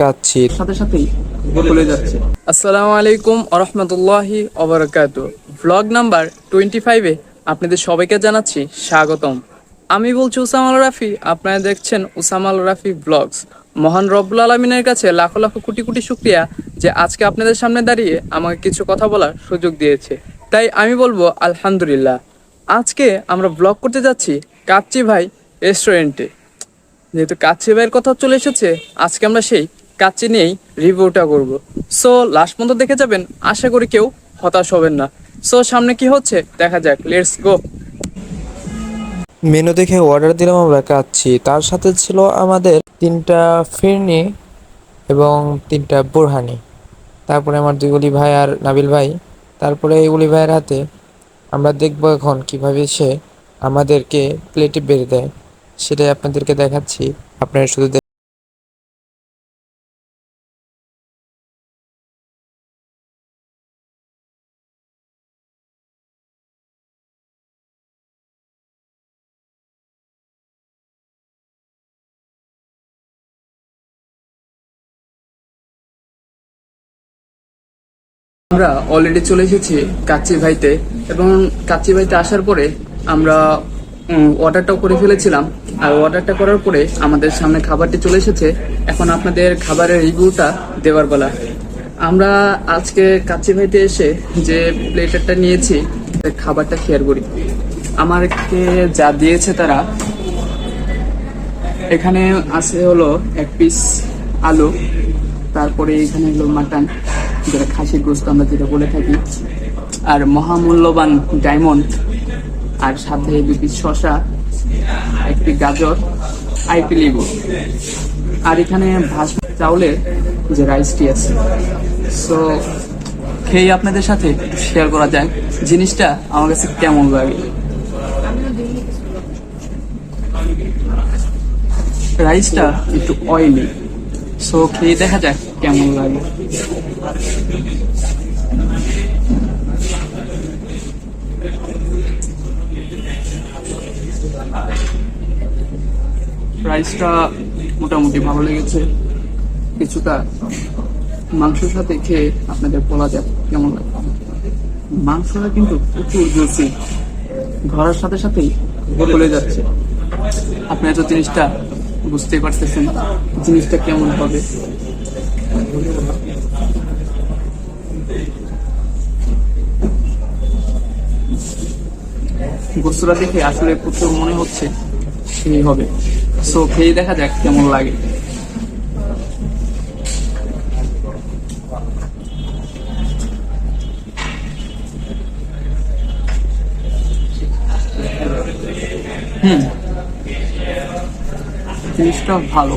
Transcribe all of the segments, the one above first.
যাচ্ছি সাথে সাথেই চলে যাচ্ছে। আসসালামু আলাইকুম আরহামতুল্লাহি অবরাকাত ভ্লগ নাম্বার টোয়েন্টি ফাইভে আপনাদের সবাইকে জানাচ্ছি স্বাগতম। আমি বলছি উসাম আল রাফি আপনারা দেখছেন উসাম আল রাফি ব্লগস মহান রব্বুল আলমিনের কাছে লাখো লাখো কোটি কোটি শুক্রিয়া যে আজকে আপনাদের সামনে দাঁড়িয়ে আমাকে কিছু কথা বলার সুযোগ দিয়েছে। তাই আমি বলব আলহামদুলিল্লাহ। আজকে আমরা ব্লগ করতে যাচ্ছি কাচ্চি ভাই রেস্টুরেন্টে যেহেতু কাচ্চি ভাইয়ের কথা চলে এসেছে আজকে আমরা সেই কাচ্চি নিয়েই রিভিউটা করব। সো লাস্ট পর্যন্ত দেখে যাবেন, আশা করি কেউ হতাশ হবেন না। সো সামনে কি হচ্ছে? দেখা যাক লেটস গো মেনু দেখে অর্ডার দিলাম, আমরা কাচ্ছি তার সাথে ছিল আমাদের তিনটা ফিরনি এবং তিনটা বোরহানি। তারপরে আমার দুই অলি ভাই আর নাবিল ভাই। তারপরে এই অলি ভাইয়ের হাতে আমরা দেখব এখন কীভাবে সে আমাদেরকে প্লেটে বেড়ে দেয়। সেটাই আপনাদেরকে দেখাচ্ছি। আপনারা শুধু আমরা অলরেডি চলে এসেছি কাচ্চি ভাইতে এবং কাচ্চি ভাইতে আসার পরে আমরা অর্ডারটাও করে ফেলেছিলাম। আর অর্ডারটা করার পরে আমাদের সামনে খাবারটি চলে এসেছে। এখন আপনাদের খাবারের রিভিউটা দেওয়ার বেলা। আমরা আজকে কাচ্চি ভাইতে এসে যে প্লেটারটা নিয়েছি খাবারটা শেয়ার করি। আমাকে যা দিয়েছে তারা, এখানে আছে হলো এক পিস আলু, তারপরে এখানে হলো মাটন যেটা খাসির গোস্ত আমরা যেটা বলে থাকি, আর মহামূল্যবান ডায়মন্ড, আর সাথে পিস শশা একটি গাজর একটি লেবু। আর এখানে ভাস চাউলের যে রাইসটি আছে। সো খেয়ে আপনাদের সাথে শেয়ার করা যায় জিনিসটা আমার কাছে কেমন লাগে। রাইসটা একটু অয়েলি সো খেয়ে দেখা যাক কেমন লাগে? প্রাইসটা মোটামুটি ভালো লেগেছে। কিছুটা মাংসের সাথে খেয়ে আপনাদের বলা যাক কেমন লাগে। মাংসটা কিন্তু প্রচুর জুসি ধরার সাথে সাথেই গলে যাচ্ছে। আপনারা তো জিনিসটা বুঝতেই পারতেছেন জিনিসটা কেমন হবে। গোস্তটা দেখে আসলে প্রচুর মনে হচ্ছে সেই হবে। সো খেয়ে দেখা যাক কেমন লাগে। হুম। জিনিসটা ভালো।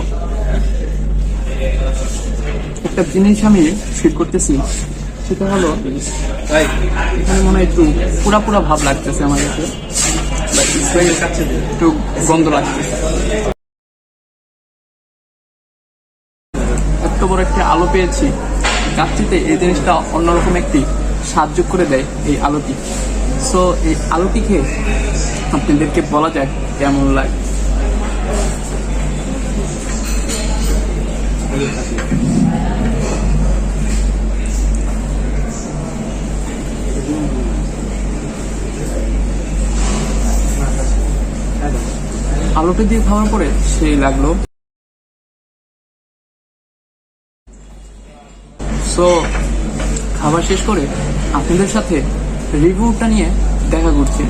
একটা জিনিস আমি ফিল করতেছি, সেটা হলো এখানে মনে হয় একটু পুরা পুরা ভাব লাগতেছে আমার কাছে। একটু গন্ধ লাগতেছে। এত বড় একটা আলো পেয়েছি কাচ্চিতে এই জিনিসটা অন্যরকম একটি সাহায্য করে দেয় এই আলোটি। সো এই আলোটি খেয়ে আপনাদেরকে বলা যায় কেমন লাগে। আলুটা দিয়ে খাওয়ার পরে সেই লাগল। সো খাবার শেষ করে আপনাদের সাথে রিভিউটা নিয়ে দেখা করছি।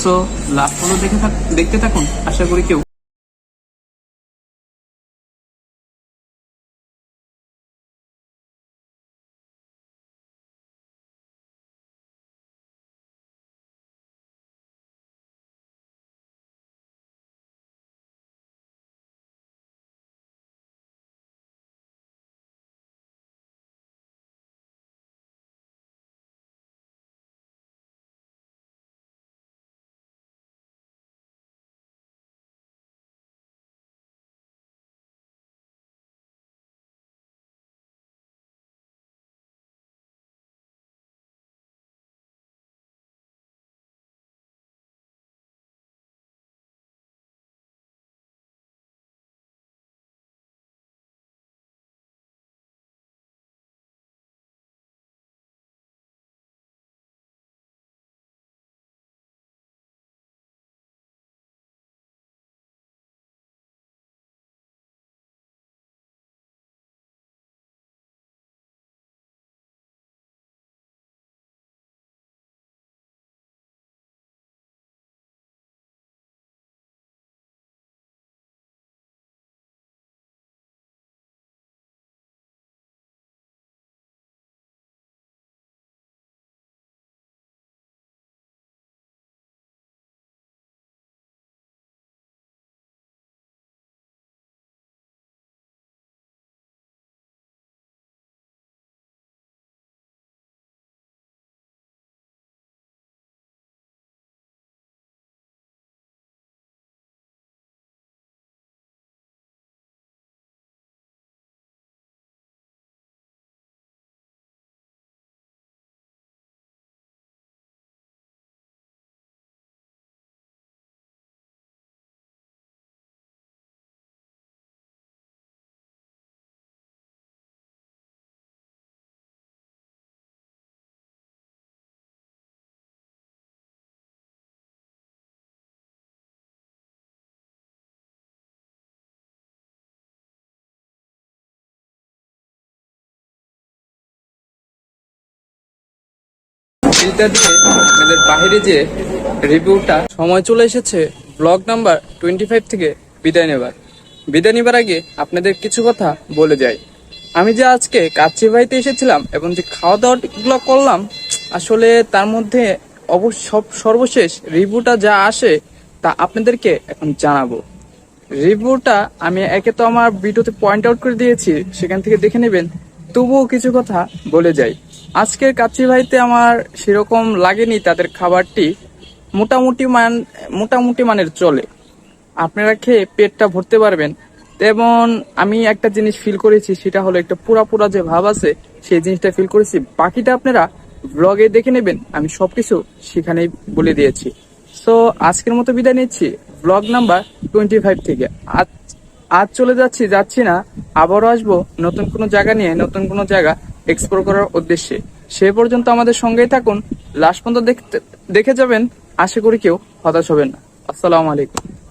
সো লাস্ট দেখে থাক দেখতে থাকুন, আশা করি কেউ ফ্রিটা দিয়ে আপনাদের বাইরে যে রিভিউটা সময় চলে এসেছে, ব্লগ নাম্বার টোয়েন্টি ফাইভ থেকে বিদায় নেবার। বিদায় নেবার আগে আপনাদের কিছু কথা বলে যাই। আমি যে আজকে কাচ্চি বাড়িতে এসেছিলাম এবং যে খাওয়া দাওয়াগুলো করলাম, আসলে তার মধ্যে অবশ্য সব সর্বশেষ রিভিউটা যা আসে তা আপনাদেরকে এখন জানাব। রিভিউটা আমি একে তো আমার ভিডিওতে পয়েন্ট আউট করে দিয়েছি, সেখান থেকে দেখে নেবেন। তবুও কিছু কথা বলে যাই। আজকের কাচ্চি ভাইতে আমার সেরকম লাগেনি তাদের খাবারটি। মোটামুটি মান, মোটামুটি মানের চলে। আপনারা খেয়ে পেটটা ভরতে পারবেন। তেমন আমি একটা জিনিস ফিল করেছি, সেটা হলো একটা পুরা পুরা যে ভাব আছে, সেই জিনিসটা ফিল করেছি। বাকিটা আপনারা ব্লগে দেখে নেবেন। আমি সবকিছু সেখানেই বলে দিয়েছি। সো আজকের মতো বিদায় নিচ্ছি। ব্লগ নাম্বার টোয়েন্টি ফাইভ থেকে। আজ আজ চলে যাচ্ছি যাচ্ছি না। আবারও আসব নতুন কোনো জায়গা নিয়ে, নতুন কোনো জায়গা। এক্সপ্লোর করার উদ্দেশ্যে। সে পর্যন্ত আমাদের সঙ্গেই থাকুন। লাশ পর্যন্ত দেখতে দেখে যাবেন। আশা করি কেউ হতাশ হবেন না। আসসালামু আলাইকুম।